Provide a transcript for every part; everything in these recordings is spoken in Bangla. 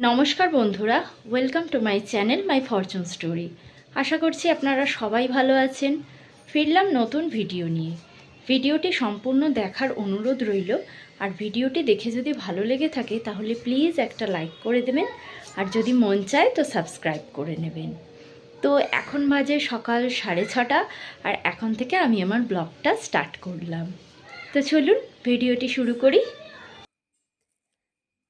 নমস্কার বন্ধুরা welcome to my channel my fortune story আশা করছি আপনারা সবাই ভালো আছেন। ফিরলাম নতুন ভিডিও নিয়ে। ভিডিওটি সম্পূর্ণ দেখার অনুরোধ রইল। আর ভিডিওটি দেখে যদি ভালো লেগে থাকে, তাহলে প্লিজ একটা লাইক করে দেবেন। আর যদি মন চায়, তো সাবস্ক্রাইব করে নেবেন। তো এখন বাজে সকাল সাড়ে ছটা, আর এখন থেকে আমি আমার ব্লগটা স্টার্ট করলাম। তো চলুন ভিডিওটি শুরু করি।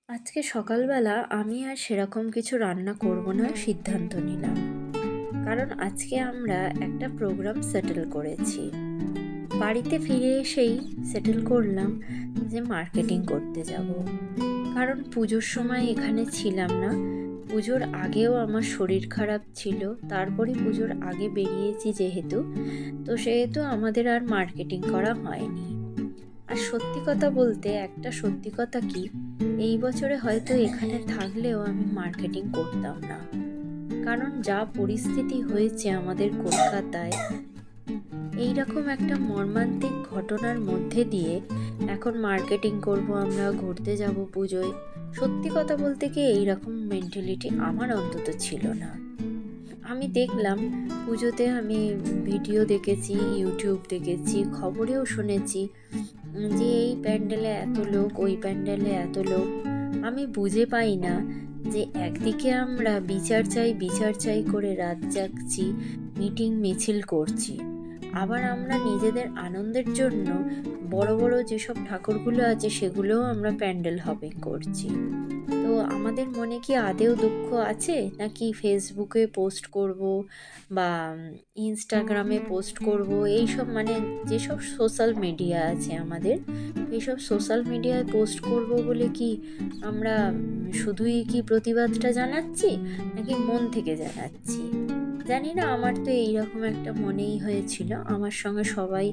আজকে সকালবেলা আমি আর সেরকম কিছু রান্না করব না, সিদ্ধান্ত নিলাম। কারণ আজকে আমরা একটা প্রোগ্রাম সেটেল করেছি। বাড়িতে ফিরে এসেই সেটেল করলাম যে মার্কেটিং করতে যাব। কারণ পুজোর সময় এখানে ছিলাম না। পুজোর আগেও আমার শরীর খারাপ ছিল তারপরে পুজোর আগে বেরিয়েছি যেহেতু। তো সেহেতু আমাদের আর মার্কেটিং করা হয়নি। আর সত্যি কথা বলতে একটা সত্যি কথা কি এই বছরে হয়তো এখানে থাকলেও আমি মার্কেটিং করতাম না। কারণ যা পরিস্থিতি হয়েছে আমাদের কলকাতায় এই রকম একটা মর্মান্তিক ঘটনার মধ্যে দিয়ে এখন মার্কেটিং করব, আমরা ঘুরতে যাব পুজোয়। সত্যি কথা বলতে কি এইরকম মেন্টালিটি আমার অন্তত ছিল না। আমি দেখলাম পুজোতে আমি ভিডিও দেখেছি ইউটিউব দেখেছি, খবরেও শুনেছি যে এই প্যান্ডেলে এত লোক, ওই প্যান্ডেলে এত লোক, আমি বুঝে পাই না যে একদিকে আমরা বিচার চাই বিচার চাই করে রাত জাগছি, মিটিং মিছিল করছি। আবার আমরা নিজেদের আনন্দের জন্য বড় বড় যেসব ঠাকুরগুলো আছে সেগুলোও আমরা প্যান্ডেল হপিং করছি। তো আমাদের মনে কি আদেও দুঃখ আছে? নাকি ফেসবুকে পোস্ট করব বা ইনস্টাগ্রামে পোস্ট করব? এইসব মানে যেসব সোশ্যাল মিডিয়া আছে আমাদের, এইসব সোশ্যাল মিডিয়ায় পোস্ট করব বলে কি আমরা শুধুই কি প্রতিবাদটা জানাচ্ছি? নাকি মন থেকে জানাচ্ছি? জানি না আমার তো এইরকম একটা মনেই হয়েছিল। আমার সঙ্গে সবাই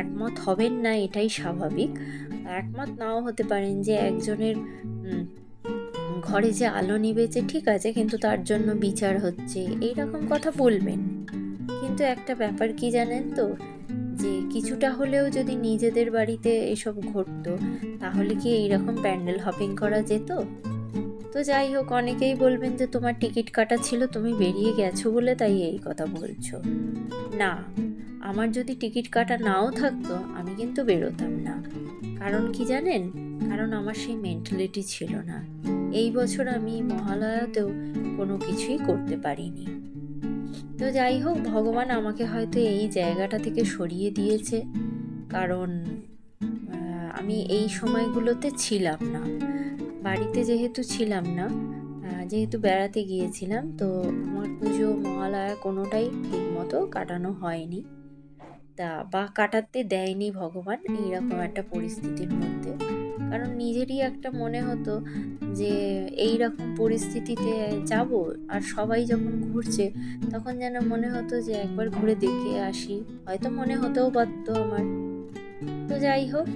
একমত হবেন না, এটাই স্বাভাবিক। একমত নাও হতে পারেন যে একজনের ঘরে যে আলো নিবেছে ঠিক আছে, কিন্তু তার জন্য বিচার হচ্ছে এই রকম কথা বলবেন। কিন্তু একটা ব্যাপার কি জানেন তো, যে কিছুটা হলেও যদি নিজেদের বাড়িতে এসব ঘটতো, তাহলে কি এইরকম প্যান্ডেল হপিং করা যেত? তো যাই হোক, অনেকেই বলবেন যে তোমার টিকিট কাটা ছিল, তুমি বেরিয়ে গেছো বলে তাই এই কথা বলছো। না, আমার যদি টিকিট কাটা নাও থাকতো, আমি কিন্তু বেরোতাম না। কারণ কি জানেন? কারণ আমার সেই মেন্টালিটি ছিল না। এই বছর আমি মহালয়াতেও কোনো কিছুই করতে পারিনি। তো যাই হোক, ভগবান আমাকে হয়তো এই জায়গাটা থেকে সরিয়ে দিয়েছে। কারণ আমি এই সময়গুলোতে ছিলাম না। বাড়িতে যেহেতু ছিলাম না যেহেতু বেড়াতে গিয়েছিলাম, তো আমার পুজো, মহালয়া কোনোটাই ঠিক মতো কাটানো হয়নি। তা বা কাটাতে দেয়নি ভগবান এইরকম একটা পরিস্থিতির মধ্যে। কারণ নিজেরই একটা মনে হতো যে এই রকম পরিস্থিতিতে যাব আর সবাই যখন ঘুরছে, তখন যেন মনে হতো যে একবার ঘুরে দেখে আসি। হয়তো মনে হতেও পারতো আমার। তো যাই হোক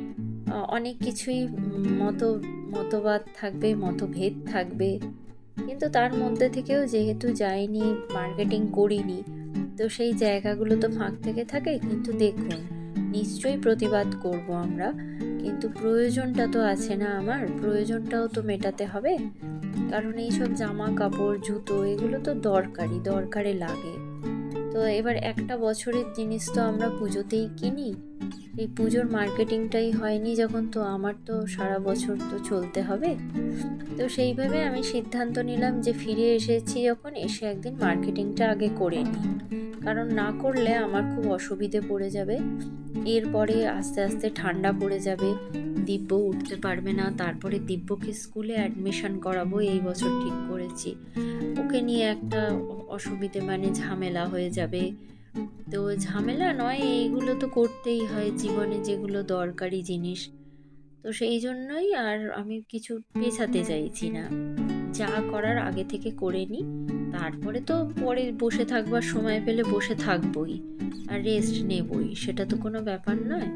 অনেক কিছুই মত, মতবাদ থাকবে, মতভেদ থাকবে। কিন্তু তার মধ্যে থেকেও যেহেতু যাইনি মার্কেটিং করিনি, তো সেই জায়গাগুলো তো ফাঁক থেকে থাকে। কিন্তু দেখুন, নিশ্চয়ই প্রতিবাদ করব আমরা। কিন্তু প্রয়োজনটা তো আছে না আমার। প্রয়োজনটাও তো মেটাতে হবে। কারণ এইসব জামা কাপড় জুতো, এগুলো তো দরকারি, দরকারে লাগে। তো এবার একটা বছরের জিনিস তো আমরা পুজোতেই কিনি। এই পুজোর মার্কেটিংটাই হয়নি যখন তো আমার তো সারা বছর তো চলতে হবে। তো সেইভাবে আমি সিদ্ধান্ত নিলাম যে ফিরে এসেছি যখন, এসে একদিন মার্কেটিংটা আগে করে নিই। কারণ না করলে আমার খুব অসুবিধে পড়ে যাবে। এরপরে আস্তে আস্তে ঠান্ডা পড়ে যাবে, দিব্য উঠতে পারবে না। তারপরে দিব্যকে স্কুলে অ্যাডমিশন করাবো, এই বছর ঠিক করেছি। ওকে নিয়ে একটা অসুবিধে মানে ঝামেলা হয়ে যাবে। তো ঝামেলা নয়, এইগুলো তো করতেই হয় জীবনে যেগুলো দরকারি জিনিস। তো সেই জন্যই আর আমি কিছু পেছাতে চাইছি না। যা করার আগে থেকে করে নিই তারপরে তো পরে বসে থাকবার সময় পেলে বসে থাকবই আর রেস্ট নেবই, সেটা তো কোনো ব্যাপার নয়।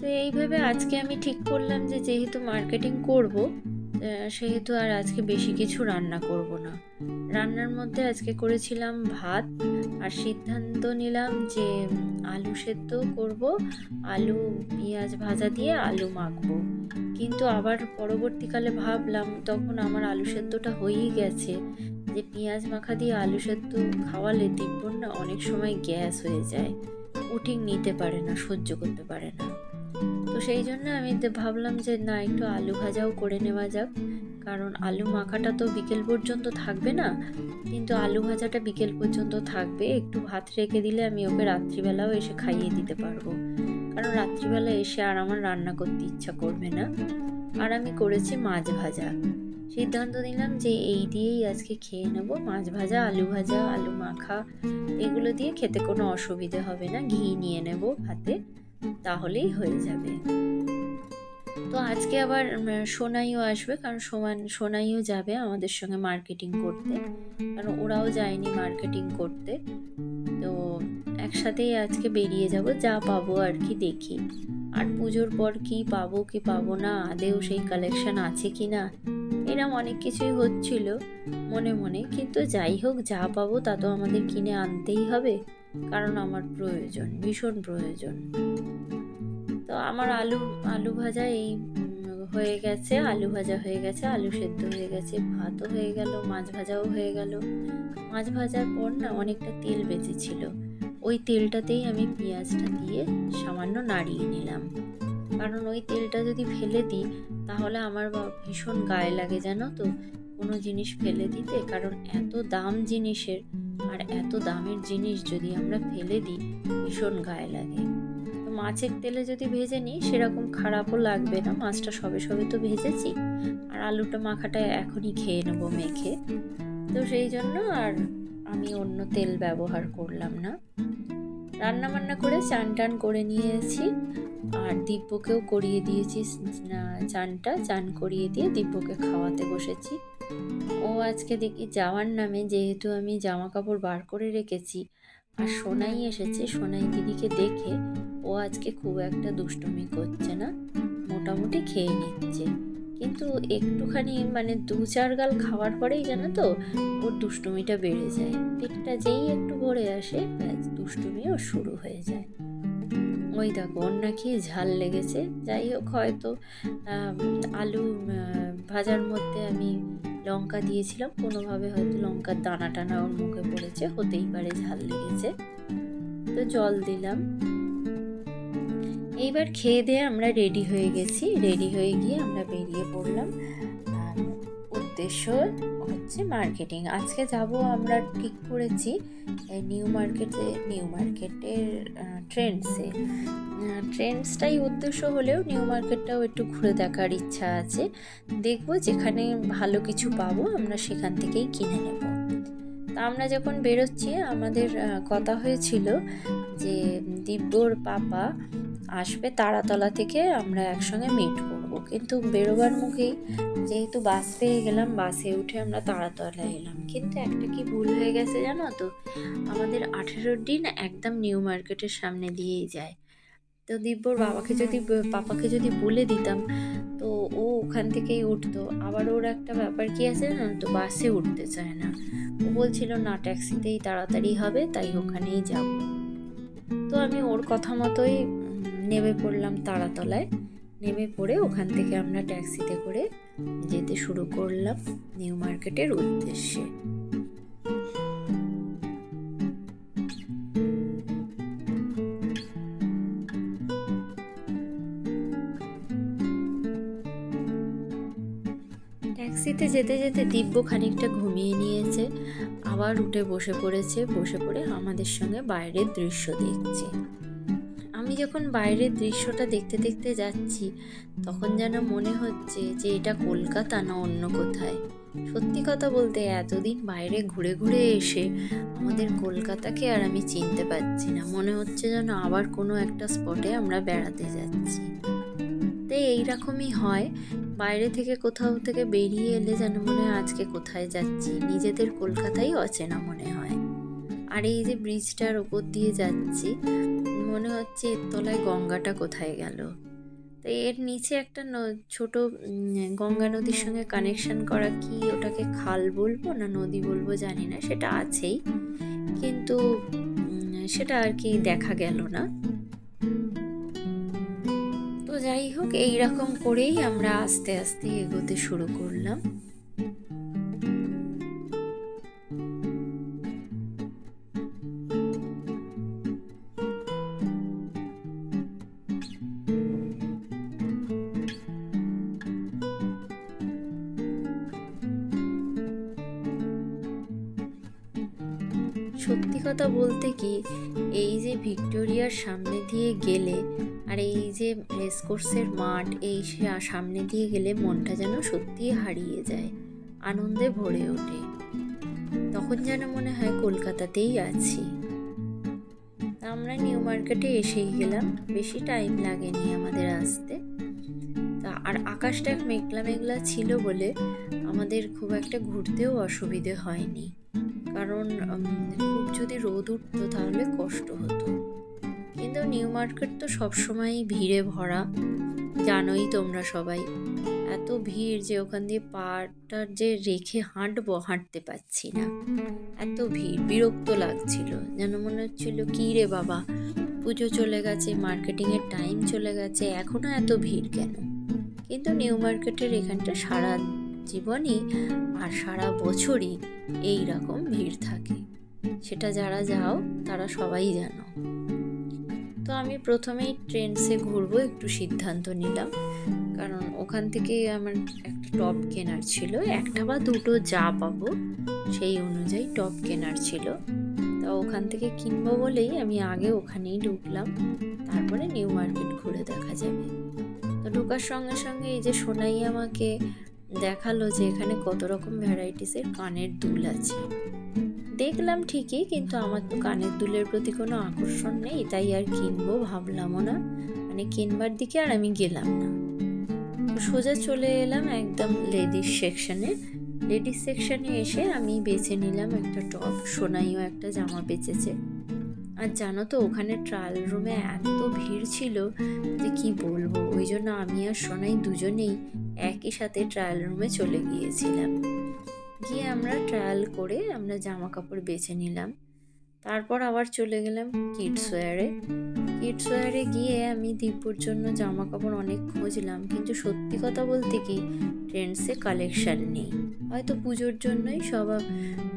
তো এইভাবে আজকে আমি ঠিক করলাম যে যেহেতু মার্কেটিং করব সেহেতু আর আজকে বেশি কিছু রান্না করব না। রান্নার মধ্যে আজকে করেছিলাম ভাত আর সিদ্ধান্ত নিলাম যে আলু সেদ্ধ করব, আলু পেঁয়াজ ভাজা দিয়ে আলু মাখবো। কিন্তু আবার পরবর্তীকালে ভাবলাম, তখন আমার আলু সেদ্ধটা হয়েই গেছে যে, পেঁয়াজ মাখা দিয়ে আলু সেদ্ধ খাওয়ালে দিব্যর না অনেক সময় গ্যাস হয়ে যায়। উঠিং নিতে পারে না, সহ্য করতে পারে না। তো সেই জন্য আমি ভাবলাম যে না, একটু আলু ভাজাও করে নেওয়া যাক। কারণ আলু মাখাটা তো বিকেল পর্যন্ত থাকবে না। কিন্তু আলু ভাজাটা বিকেল পর্যন্ত থাকবে। একটু ভাত রেখে দিলে আমি ওকে রাত্রিবেলাও এসে খাইয়ে দিতে পারব। কারণ রাত্রিবেলা এসে আর আমার রান্না করতে ইচ্ছা করবে না। আর আমি করেছি মাছ ভাজা। সিদ্ধান্ত নিলাম যে এই দিয়েই আজকে খেয়ে নেব। মাছ ভাজা, আলু ভাজা, আলু মাখা, এগুলো দিয়ে খেতে কোনো অসুবিধে হবে না। ঘি নিয়ে নেব ভাতে তাহলেই হয়ে যাবে। তো আজকে আবার সোনাইও আসবে, কারণ সোমান, সোনাইও যাবে আমাদের সঙ্গে মার্কেটিং করতে। কারণ ওরাও যায়নি মার্কেটিং করতে। তো একসাথেই আজকে বেরিয়ে যাব, যা পাবো আর কি দেখি। আর পুজোর পর কি পাবো কি পাবো না, আদেও সেই কালেকশন আছে কি না, এরম অনেক কিছুই হচ্ছিল মনে মনে। কিন্তু যাই হোক, যা পাবো তা তো আমাদের কিনে আনতেই হবে। কারণ আমার প্রয়োজন, ভীষণ প্রয়োজন। তো আমার আলু আলু ভাজা এই হয়ে গেছে, আলু ভাজা হয়ে গেছে, আলু সেদ্ধ হয়ে গেছে, ভাতও হয়ে গেল, মাছ ভাজাও হয়ে গেল। মাছ ভাজার পর না অনেকটা তেল বেঁচেছিল। ওই তেলটাতেই আমি পেঁয়াজটা দিয়ে সামান্য নাড়িয়ে নিলাম। কারণ ওই তেলটা যদি ফেলে দিই, তাহলে আমার ভীষণ গায়ে লাগে, জানো তো? কোনো জিনিস ফেলে দিতে, কারণ এত দাম জিনিসের। আর এত দামের জিনিস যদি আমরা ফেলে দিই, ভীষণ গায়ে লাগে। তো মাছের তেলে যদি ভেজে নিই, সেরকম খারাপও লাগবে না, মাছটা সবে সবে তো ভেজেছি। আর আলুটা মাখাটা এখনই খেয়ে নেব মেখে। তো সেই জন্য আর আমি অন্য তেল ব্যবহার করলাম না। রান্না বান্না করে চান টান করে নিয়েছি। আর দিব্যকেও করিয়ে দিয়েছি চানটা, চান করিয়ে দিয়ে দিব্যকে খাওয়াতে বসেছি। আজকে দেখি যাওয়ার নামে যেহেতু আমি জামা কাপড় বার করে রেখেছি, আর সোনাই এসেছে, সোনাই দিদিকে দেখে ও আজকে খুব একটা দুষ্টুমি করছে না, মোটামুটি খেয়ে নিচ্ছে। কিন্তু একটুখানি মানে দু চার গাল খাওয়ার পরেই জানো তো ওর দুষ্টুমিটা বেড়ে যায়। পেটটা যেই একটু ভরে আসে, ব্যাস দুষ্টুমিও শুরু হয়ে যায়। ওই দেখো, ওর নাকি ঝাল লেগেছে। যাই হোক, হয়তো আলু ভাজার মধ্যে আমি লঙ্কা দিয়েছিলাম। কোনোভাবে হয়তো লঙ্কার দানা টানা ওর মুখে পড়েছে, হতেই পারে ঝাল লেগেছে। তো জল দিলাম। এইবার খেয়ে দিয়ে আমরা রেডি হয়ে গেছি। রেডি হয়ে গিয়ে আমরা বেরিয়ে পড়লাম। উদ্দেশ্য হচ্ছে মার্কেটিং আজকে যাব আমরা ঠিক করেছি নিউ মার্কেটে নিউ মার্কেটের ট্রেন্ডসে ট্রেন্ডসটাই উদ্দেশ্য হলেও নিউ মার্কেটটাও একটু ঘুরে দেখার ইচ্ছা আছে। দেখব যেখানে ভালো কিছু পাবো, আমরা সেখান থেকেই কিনে নেব। তা আমরা যখন বেরোচ্ছি, আমাদের কথা হয়েছিল যে দিব্যর পাপা আসবে তারাতলা থেকে আমরা একসঙ্গে মিট করব। কিন্তু বেরোবার মুখেই যেহেতু বাস পেয়ে গেলাম, বাসে উঠে আমরা তারাতলায় এলাম। কিন্তু একটা কি ভুল হয়ে গেছে জানো তো? আমাদের আঠেরোর দিন একদম নিউ মার্কেটের সামনে দিয়েই যায়। তো দিব্যর বাবাকে যদি, পাপাকে যদি বলে দিতাম, তো ও ওখান থেকেই উঠতো। আবার ওর একটা ব্যাপার কি আছে না তো? বাসে উঠতে চায় না। ও বলছিল, না, ট্যাক্সিতেই তাড়াতাড়ি হবে, তাই ওখানেই যাব। তো আমি ওর কথা মতোই নেমে পড়লাম তারাতলায়। নেমে পড়ে ওখান থেকে আমরা ট্যাক্সিতে করে যেতে শুরু করলাম নিউ মার্কেটের উদ্দেশ্যে। ট্যাক্সিতে যেতে যেতে দিব্য খানিকটা ঘুমিয়ে নিয়েছে, আবার উঠে বসে পড়েছে, বসে পড়ে আমাদের সঙ্গে বাইরের দৃশ্য দেখছে। যখন বাইরের দৃশ্যটা দেখতে দেখতে যাচ্ছি, তখন যেন মনে হচ্ছে যে এটা কলকাতা না অন্য কোথায়। সত্যি কথা বলতে এতদিন বাইরে ঘুরে ঘুরে এসে আমাদের কলকাতাকে আর আমি চিনতে পারছি না। মনে হচ্ছে যেন আবার কোনো একটা স্পটে আমরা বেড়াতে যাচ্ছি। তো এইরকমই হয়। বাইরে থেকে কোথাও থেকে বেরিয়ে এলে যেন মনে হয় আজকে কোথায় যাচ্ছি। নিজেদের কলকাতাই অচেনা মনে হয়। আর এই যে ব্রিজটার ওপর দিয়ে যাচ্ছি মনে হচ্ছে এর তলায় গঙ্গাটা কোথায় গেল। তো এর নিচে একটা ছোট গঙ্গা নদীর সঙ্গে কানেকশন করা কি ওটাকে খাল বলব না নদী বলব জানি না, সেটা আছেই। কিন্তু সেটা আর কি দেখা গেল না। তো যাই হোক এই রকম করেই আমরা আস্তে আস্তে এগোতে শুরু করলাম। সত্যি কথা বলতে কি, এই যে ভিক্টোরিয়ার সামনে দিয়ে গেলে আর এই যে রেসকোর্সের মাঠ, এই সামনে দিয়ে গেলে মনটা যেন সত্যিই হারিয়ে যায়, আনন্দে ভরে ওঠে। তখন যেন মনে হয় কলকাতাতেই আছি। আমরা নিউ মার্কেটে এসেই গেলাম, বেশি টাইম লাগেনি আমাদের আসতে। তা, আর আকাশটা মেঘলা মেঘলা ছিল বলে আমাদের খুব একটা ঘুরতেও অসুবিধে হয়নি। কারণ খুব যদি রোদ উঠতো তাহলে কষ্ট হতো। কিন্তু নিউ মার্কেট তো সবসময়ই ভিড়ে ভরা। জানোই তোমরা সবাই, এত ভিড় যে ওখান দিয়ে পাটা যে রেখে হাঁটবো, হাঁটতে পারছি না। এত ভিড়, বিরক্ত লাগছিল। যেন মনে হচ্ছিল, কী রে বাবা, পুজো চলে গেছে, মার্কেটিংয়ের টাইম চলে গেছে এখনও এত ভিড় কেন? কিন্তু নিউ মার্কেটের এখানটা সারা জীবনই আর সারা বছরই এই রকম ভিড় থাকে। সেটা যারা যাও, তারা সবাই জানো। তো আমি প্রথমেই ট্রেন্ডসে ঘুরবো, একটু সিদ্ধান্ত নিলাম। কারণ ওখান থেকে আমার একটা টপ কেনার ছিল, একটা বা দুটো যা পাবো, সেই অনুযায়ী টপ কেনার ছিল। তা ওখান থেকে কিনবো বলেই আমি আগে ওখানেই ঢুকলাম। তারপরে নিউ মার্কেট ঘুরে দেখা যাবে। তো ঢোকার সঙ্গে সঙ্গে এই যে সোনাই আমাকে দেখাল যে এখানে কত রকম ভ্যারাইটিসের কানের দুল আছে। দেখলাম ঠিকই, কিন্তু আমার তো কানের দুলের প্রতি কোনো আকর্ষণ নেই, তাই আর কিনবো ভাবলামও না। মানে কিনবার দিকে আর আমি গেলাম না। সোজা চলে এলাম একদম লেডিস সেকশনে লেডিস সেকশনে এসে আমি বেছে নিলাম একটা টপ সোনাইও একটা জামা বেচেছে। আর জানো তো, ওখানে ট্রায়াল রুমে এত ভিড় ছিল যে কি বলব, ওই জন্য আমি আর সোনাই দুজনেই একই সাথে ট্রায়াল রুমে চলে গিয়েছিলাম। গিয়ে আমরা ট্রায়াল করে আমরা জামা কাপড় বেছে নিলাম। তারপর আবার চলে গেলাম কিডস ওয়ারে গিয়ে আমি দীপুর জন্য জামা কাপড় অনেক খুঁজলাম, কিন্তু সত্যি কথা বলতে কি ট্রেন্ডসে কালেকশান নেই। হয়তো পুজোর জন্যই সব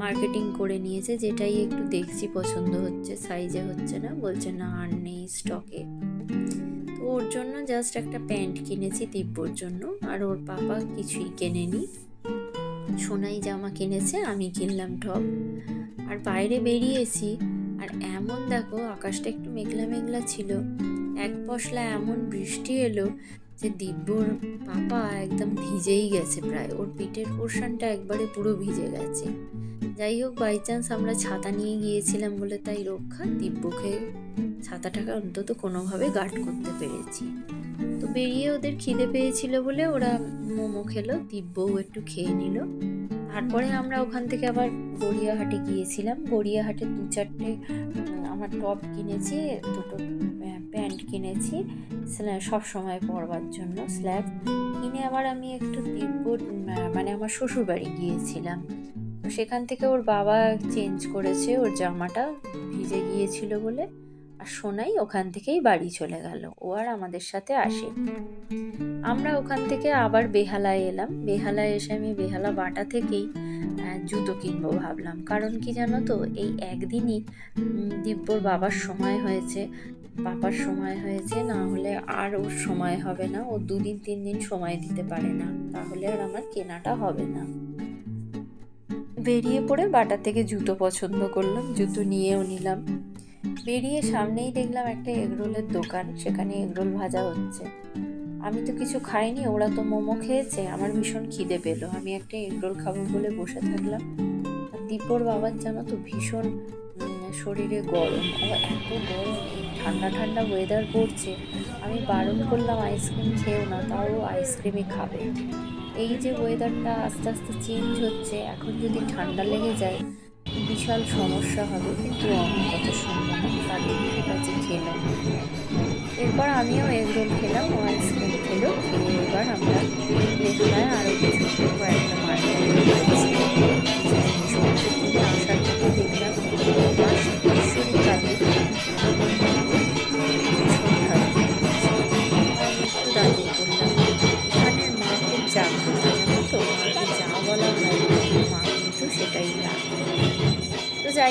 মার্কেটিং করে নিয়েছে, যেটাই একটু দেখছি পছন্দ হচ্ছে সাইজে হচ্ছে না, বলছে না, আর নেই স্টকে ওর জন্য জাস্ট একটা প্যান্ট কিনেছি দিব্যর জন্য, আর ওর পাপা কিছুই কেনেনি। সোনাই জামা কিনেছে, আমি কিনলাম টপ আর বাইরে বেরিয়েছি, আর এমন দেখো, আকাশটা একটু মেঘলা মেঘলা ছিল। এক পশলা এমন বৃষ্টি এলো যে দিব্যর পাপা একদম ভিজেই গেছে প্রায়। ওর পিঠের পোর্শনটা একবারে পুরো ভিজে গেছে। যাই হোক বাই চান্স আমরা ছাতা নিয়ে গিয়েছিলাম বলে তাই রক্ষা দিব্যকে ছাতাটাকে অন্তত কোনোভাবে গার্ড করতে পেরেছি। তো বেরিয়ে ওদের খিদে পেয়েছিল বলে ওরা মোমো খেলো দিব্যও একটু খেয়ে নিল। তারপরে আমরা ওখান থেকে আবার গড়িয়াহাটে গিয়েছিলাম। গড়িয়াহাটে দু চারটে আমার টপ কিনেছি, দুটো প্যান্ট কিনেছি সব সময় পরবার জন্য স্ল্যাব কিনে আবার আমি একটু দিব্য মানে আমার শ্বশুর বাড়ি গিয়েছিলাম। সেখান থেকে ওর বাবা চেঞ্জ করেছে, ওর জামাটা ভিজে গিয়েছিল বলে। আর সোনাই ওখান থেকেই বাড়ি চলে গেল, ও আর আমাদের সাথে আসে আমরা ওখান থেকে আবার বেহালায় এলাম। বেহালায় এসে আমি বেহালা বাটা থেকেই জুতো কিনবো ভাবলাম। কারণ কি জানো তো, এই একদিনই দিব্যর বাবার সময় হয়েছে। বাবার সময় হয়েছে, না হলে আর ওর সময় হবে না। ও দুদিন, তিন দিন সময় দিতে পারে না। তাহলে আর আমার কেনাটা হবে না। বেরিয়ে পড়ে বাটা থেকে জুতো পছন্দ করলাম, জুতো নিয়েও নিলাম। বেরিয়ে সামনেই দেখলাম একটা এগরোলের দোকান, সেখানে এগরোল ভাজা হচ্ছে। আমি তো কিছু খাইনি, ওরা তো মোমো খেয়েছে, আমার ভীষণ খিদে পেল। আমি একটা এগরোল খাব বলে বসে থাকলাম। দীপর বাবার জানো তো ভীষণ শরীরে গরম। ও এত গরম ঠান্ডা ঠান্ডা ওয়েদার পড়ছে। আমি বারণ করলাম, আইসক্রিম খেয়েও না, তাও আইসক্রিমই খাবে। এই যে ওয়েদারটা আস্তে আস্তে চেঞ্জ হচ্ছে, এখন যদি ঠান্ডা লেগে যায়, বিশাল সমস্যা হবে। কিন্তু আমি কত সম্ভব তাদের কাছে খেলাম। এরপর আমিও এগরোল খেলাম, ও আইসক্রিম খেলো, খেয়ে এবার আমরা আরও কিছু কয়েকটা মার্কেট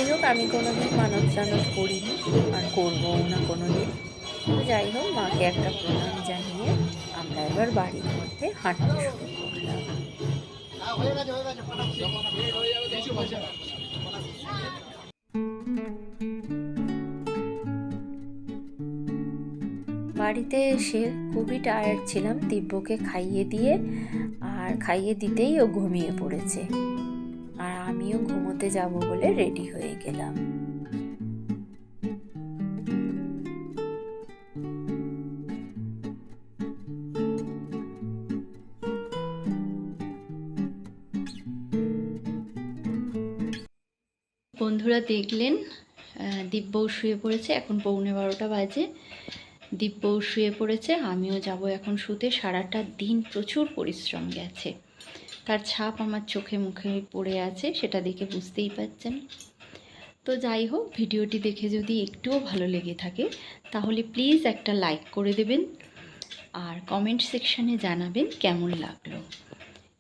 যাই হোক আমি কোনো দিন মানত টানত করিনি, আর করব না কোনোদিন। তো যাই হোক মাকে একটা প্রণাম জানিয়ে আমরা এবার বাড়ির মধ্যে হাঁটতে শুরু করলাম। বাড়িতে এসে খুবই টায়ার্ড ছিলাম দিব্যকে খাইয়ে দিয়ে, আর খাইয়ে দিতেই ও ঘুমিয়ে পড়েছে। আমিও ঘুমোতে যাব বলে রেডি হয়ে গেলাম। বন্ধুরা দেখলেন দিব্যও শুয়ে পড়েছে, এখন পৌনে বারোটা বাজে। দিব্যও শুয়ে পড়েছে, আমিও যাব এখন শুতে। সারাটা দিন প্রচুর পরিশ্রম গেছে। তার ছাপ আমার চোখে মুখে পড়ে আছে সেটা দেখে বুঝতেই পারছেন। তো যাই হোক, ভিডিওটি দেখে যদি একটুও ভালো লেগে থাকে, তাহলে প্লিজ একটা লাইক করে দেবেন আর কমেন্ট সেকশানে জানাবেন কেমন লাগল।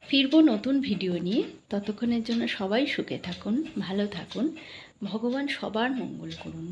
ফিরবো নতুন ভিডিও নিয়ে। ততক্ষণের জন্য সবাই সুখে থাকুন, ভালো থাকুন। ভগবান সবার মঙ্গল করুন।